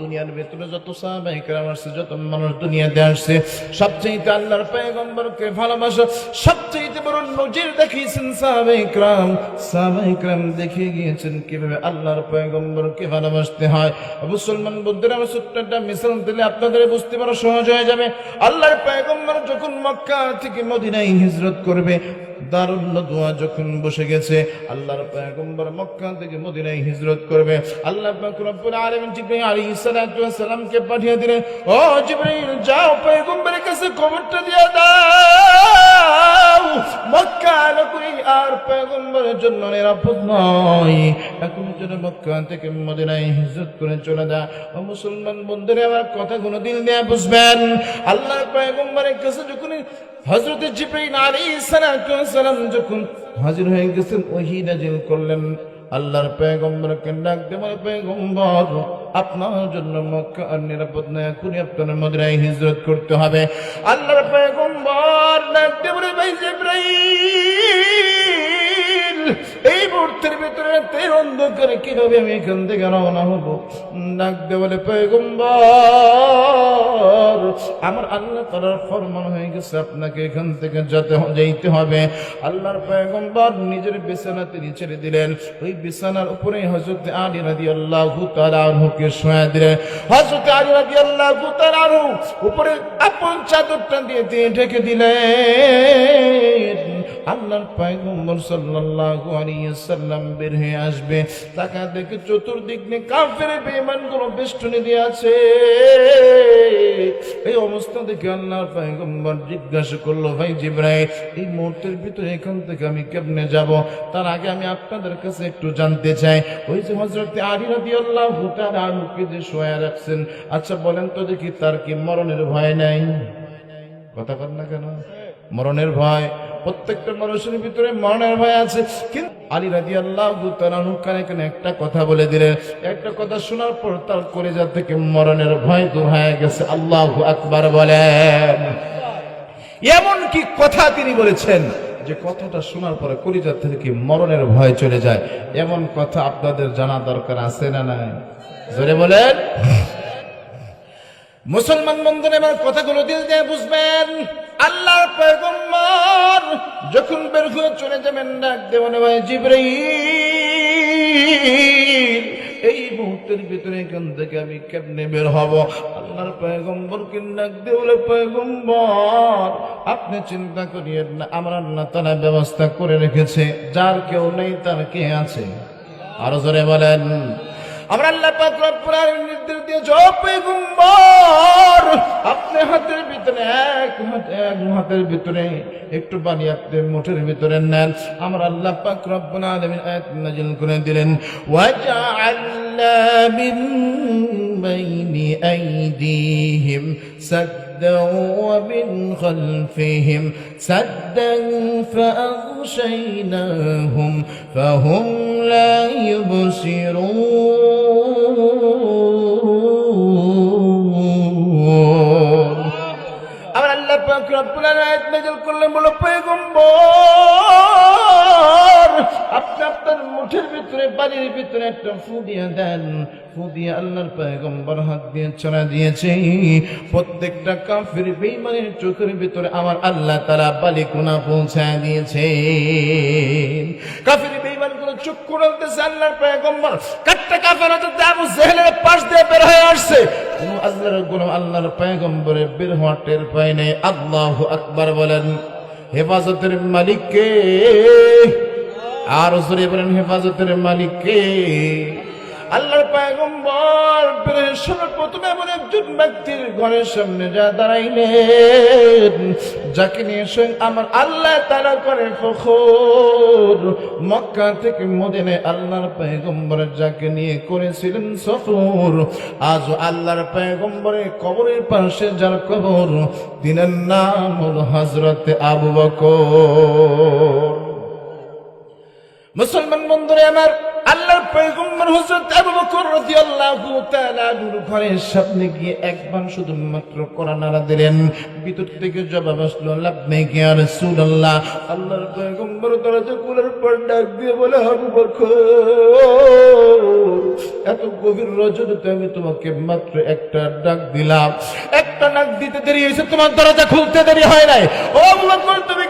দুনিয়ার ভেতরে যত সাহাবাহিকরাম আসছে, যত মানুষ দুনিয়াতে আসছে সবচেয়ে আল্লাহর পয়গম্বরকে ভালোবাসা সবচেয়ে বড় নজির দেখিয়েছেন সাহাবাহিকরাম সাহাবাহিকরাম দেখে গিয়েছেন কীভাবে আল্লাহর পয়গম্বরকে ভালোবাসতে হয়। মুসলমান বন্ধুরা, আমার একটা মিশন দিলে আপনাদের বুঝতে পারো সহজ হয়ে যাবে। আল্লাহর পয়গম্বর যখন মক্কা থেকে মদিনায় হিজরত করবে দারুল দোয়া যখন বসে গেছে, আল্লাহর পয়গম্বর মক্কা থেকে মদিনায় হিজরত করবে। আল্লাহ পাক রব্বুল আলামিন জিবরাইল আলাইহিস সালামকে পাঠিয়ে দিলেন, ও জিবরাইল, যাও পয়গম্বরের কাছে খবরটা দিয়ে দাও। মক্কা নগরী আর পয়গম্বরের জন্য নিরাপদ নয়। এখন যেন মক্কা থেকে মদিনায় হিজরত করে চলে যা ও মুসলমান বন্ধুরা, আমার কথাগুলো দিল দিয়ে বুঝবেন, আল্লাহর পয়গম্বরের কাছে যখন হজরত জিব্রাইল আলাইহিস সালাম যখন হাজির হয়ে গেছেন, ওহি নাজিল করলেন, আল্লাহর পয়গম্বরকে ডাক দিয়ে বলে পয়গম্বর। আপনার জন্য মক্কা আর নিরাপদ নয় এখনই আপনার মদিনায় হিজরত করতে হবে। আল্লাহর পয়গম্বর ডাক দিয়ে বলে অন্ধকারে কীভাবে আমি এখান থেকে রওনা হব? ডাক দিয়ে বলে, পয়গম্বর, আমার আল্লাহ তালার ফরমান হয়ে গেছে, আপনাকে এখান থেকে যেতে হবে। আল্লাহর পয়গম্বর নিজের বিছানা তিনি ছেড়ে দিলেন। ওই বিছানার উপরেই হজরত আলী রাদি আল্লাহ তালাহুকে শোয়া দিলেন। হজরত আলী রাদি আল্লাহ তালাহু উপরে আপন চাদরটা দিয়ে তিনি ঢেকে দিলেন। আল্লাহর পয়গম্বর সাল্লাল্লাহু আলাইহি সাল্লাম বের হয়ে আসবে। তাকা দেখে চতুর্দিক দিয়ে কাফের বেঈমানগুলো বেষ্টনী দিয়ে আছে। এই অবস্থা দেখে আল্লাহর পয়গম্বর জিজ্ঞাসা করল, ভাই জিব্রাইল, এই মুহূর্তের ভিতরে এখান থেকে আমি কেমনে যাব? তার আগে আমি আপনাদের কাছে একটু জানতে চাই। ওই যে হযরত আলী রাদিয়াল্লাহু তাআলা আনহুকে যে শোয়া রাখছেন। আচ্ছা বলেন তো দেখি তার কি মরণের ভয় নাই? কথা বল না কেন? মরণের ভয়। প্রত্যেকটা মানুষের ভিতরে মরণের ভয় আছে। কিন্তু আলী রাজি আল্লাহ কানে কানে একটা কথা বলে দিলেন। একটা কথা শোনার পর তার কলেজা থেকে মরণের ভয় দূর হয়ে গেছে। আল্লাহ আকবার বলেন। এমন কি কথা তিনি বলেছেন যে কথাটা শোনার পরে কলিজার থেকে মরণের ভয় চলে যায়। এমন কথা আপনাদের জানা দরকার আছে না নাই? জোরে বলেন। মুসলমান বন্ধুরা, এবার কথাগুলো দিয়ে বুঝবেন। আল্লাহর পয়গম্বর যখন বের হয়ে চলে যাবেন ডাক দেওয়ানে ভাই জিব্রাইল, এই মুহূর্তের ভিতরে এখান থেকে আমি কেমনে বের হব? আল্লাহর পয়গম্বর কে ডাক দিয়ে বলে পয়গম্বর, আপনি চিন্তা করিয়েন না, আমার আল্লাহ তারা ব্যবস্থা করে রেখেছে, যার কেউ নেই তার কে আছে? আরও জোরে বলেন। আমরা আল্লাহ পাক রব্বুল আলামিন নির্দেশ দিয়েছে ও পয়গম্বর আপনি হাতের ভিতরে এক হাতে এক হাতের ভিতরে একটু পানি আপনি মুঠের ভিতরে নেন আমরা আল্লাহ পাক রব্বুল আলামিন আয়াত নাযিল করে দিলেন ওয়াজআলনা মিন বাইনি আইদিহিম سدا ومن خلفهم سدا فأغشيناهم فهم لا يبصرون প্রত্যেকটা কাফির বেঈমানের চোখের ভিতরে আমার আল্লাহ তারা বালিকুনা পৌঁছায় দিয়েছে। কাফির বেঈমানগুলো চোখ কুড়ালতেছে আল্লাহর পয়গম্বর। কাটটা কাফের হতে আবু জেহেলের পাশ দিয়ে বের হয়ে আসছে। আল্লাহর গুণ আল্লাহর পায়গম্বরে বের হওয়া টের পায় নাই। আল্লাহ আকবার বলেন, হেফাজতের মালিককে। আর জোরে বলেন, হেফাজতের মালিককে। আল্লাহর পয়গম্বর বের সর্বপ্রথমে এমন একজন ব্যক্তির ঘরের সামনে যা দাঁড়াইলেন, যাকে নিয়ে স্বয়ং আমার আল্লাহ তারা করে ফখর, মক্কা থেকে মদিনে আল্লাহর পয়গম্বরের যাকে নিয়ে করেছিলেন সফর। আজ আল্লাহর পয়গম্বরের কবরের পাশে যার কবর দিনের নাম হল হজরত আবু বকর। মুসলমান বন্ধুরে আমার আল্লাহর পয়গম্বর আবু বকর রাদিয়াল্লাহু তাআলা ঘরের সামনে গিয়ে একবার শুধুমাত্র কোরআন দিলেন। থেকে জবাব আসলো রাসূলুল্লাহ। আল্লাহর পয়গম্বর দরজা ডাক দিয়ে বলে, আবু বকর, এত গভীর রজনীতে আমি তোমাকে মাত্র একটা ডাক দিলাম। একটা ডাক দিতে দেরি হয়েছে, তোমার দরজা খুলতে দেরি হয় নাই। ও বকর, তুমি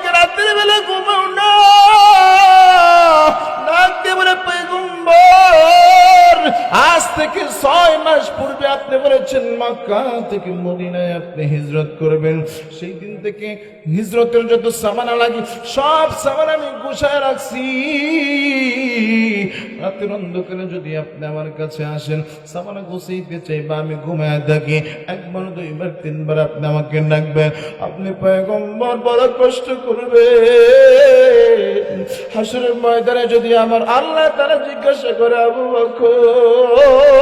মক্কা থেকে মদিনায় আপনি হিজরত করবেন। সেই দিন থেকে হিজরতের যত সামানা লাগে, সব সামান আমি গুছায় রাখছি। রাতের অন্ধকারে যদি আপনি আমার কাছে আসেন, সামানা গুছাইতে চাই বা আমি ঘুমায় থাকি। একবার, দুইবার, তিনবার আপনি আমাকে ডাকবেন। আপনি পয়গম্বর, বড় কষ্ট করবে হাসরের ময়দানে যদি আমার আল্লাহ তারা জিজ্ঞাসা করে, আবু বকর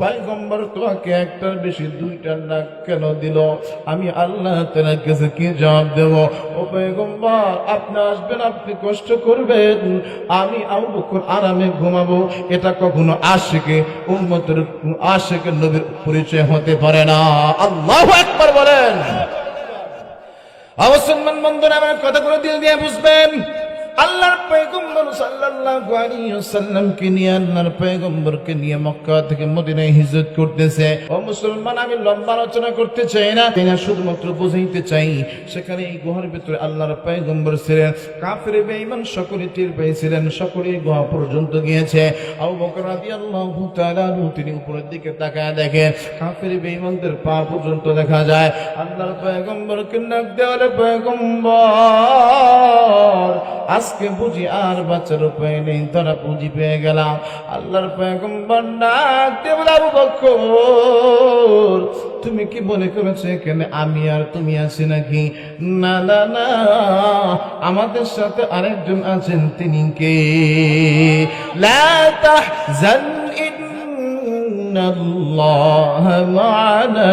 পয়গম্বর তোমাকে একটার বেশি দুইটার ডাক কেন দিল? আমি আল্লাহ তালার কাছে কি জবাব দেব? ও পয়গম্বর, আপনি আসবেন, আপনি কষ্ট করবেন। আমি আবু বকর আরামে ঘুমাবো। এটা কখনো আশেকে উন্মতের আশেকের নবীর পরিচয় হতে পারে না। আল্লাহ একবার বলেন। অবসম্মান বন্ধুরা, আমার কথাগুলো দিল দিয়ে বুঝবেন। আল্লাহর পয়গম্বর সাল্লাল্লাহু আলাইহি ওয়াসাল্লামকে নিয়ে আল্লাহর পয়গম্বরকে নিয়ে মক্কা থেকে মদিনায় হিজরত করতেছে। ও মুসলমান, আমি লম্বা আলোচনা করতে চাই না। তাই না শুধুমাত্র বুঝাইতে চাই, সেখানে এই গুহার ভিতরে আল্লাহর পয়গম্বর ছিলেন। কাফের, বেঈমান, সকলে টের পেয়েছিলেন, সকলেই গুহা পর্যন্ত গিয়েছে। আবু বকর রাদিয়াল্লাহু তাআলা তিনি উপরের দিকে তাকায় দেখেন, কাফের, বেঈমানদের পা পর্যন্ত দেখা যায়। আল্লাহর পয়গম্বরকে নাক দেওয়ালে পয়গম্বর আজকে বুঝি আর বাচ্চার উপায় নেই, তারা পুঁজি পেয়ে গেলাম। আল্লাহর তুমি কি মনে করেছ এখানে আমি আর তুমি আছি নাকি? না না না, আমাদের সাথে আরেকজন আছেন, তিনি কে? লা মা'ানা।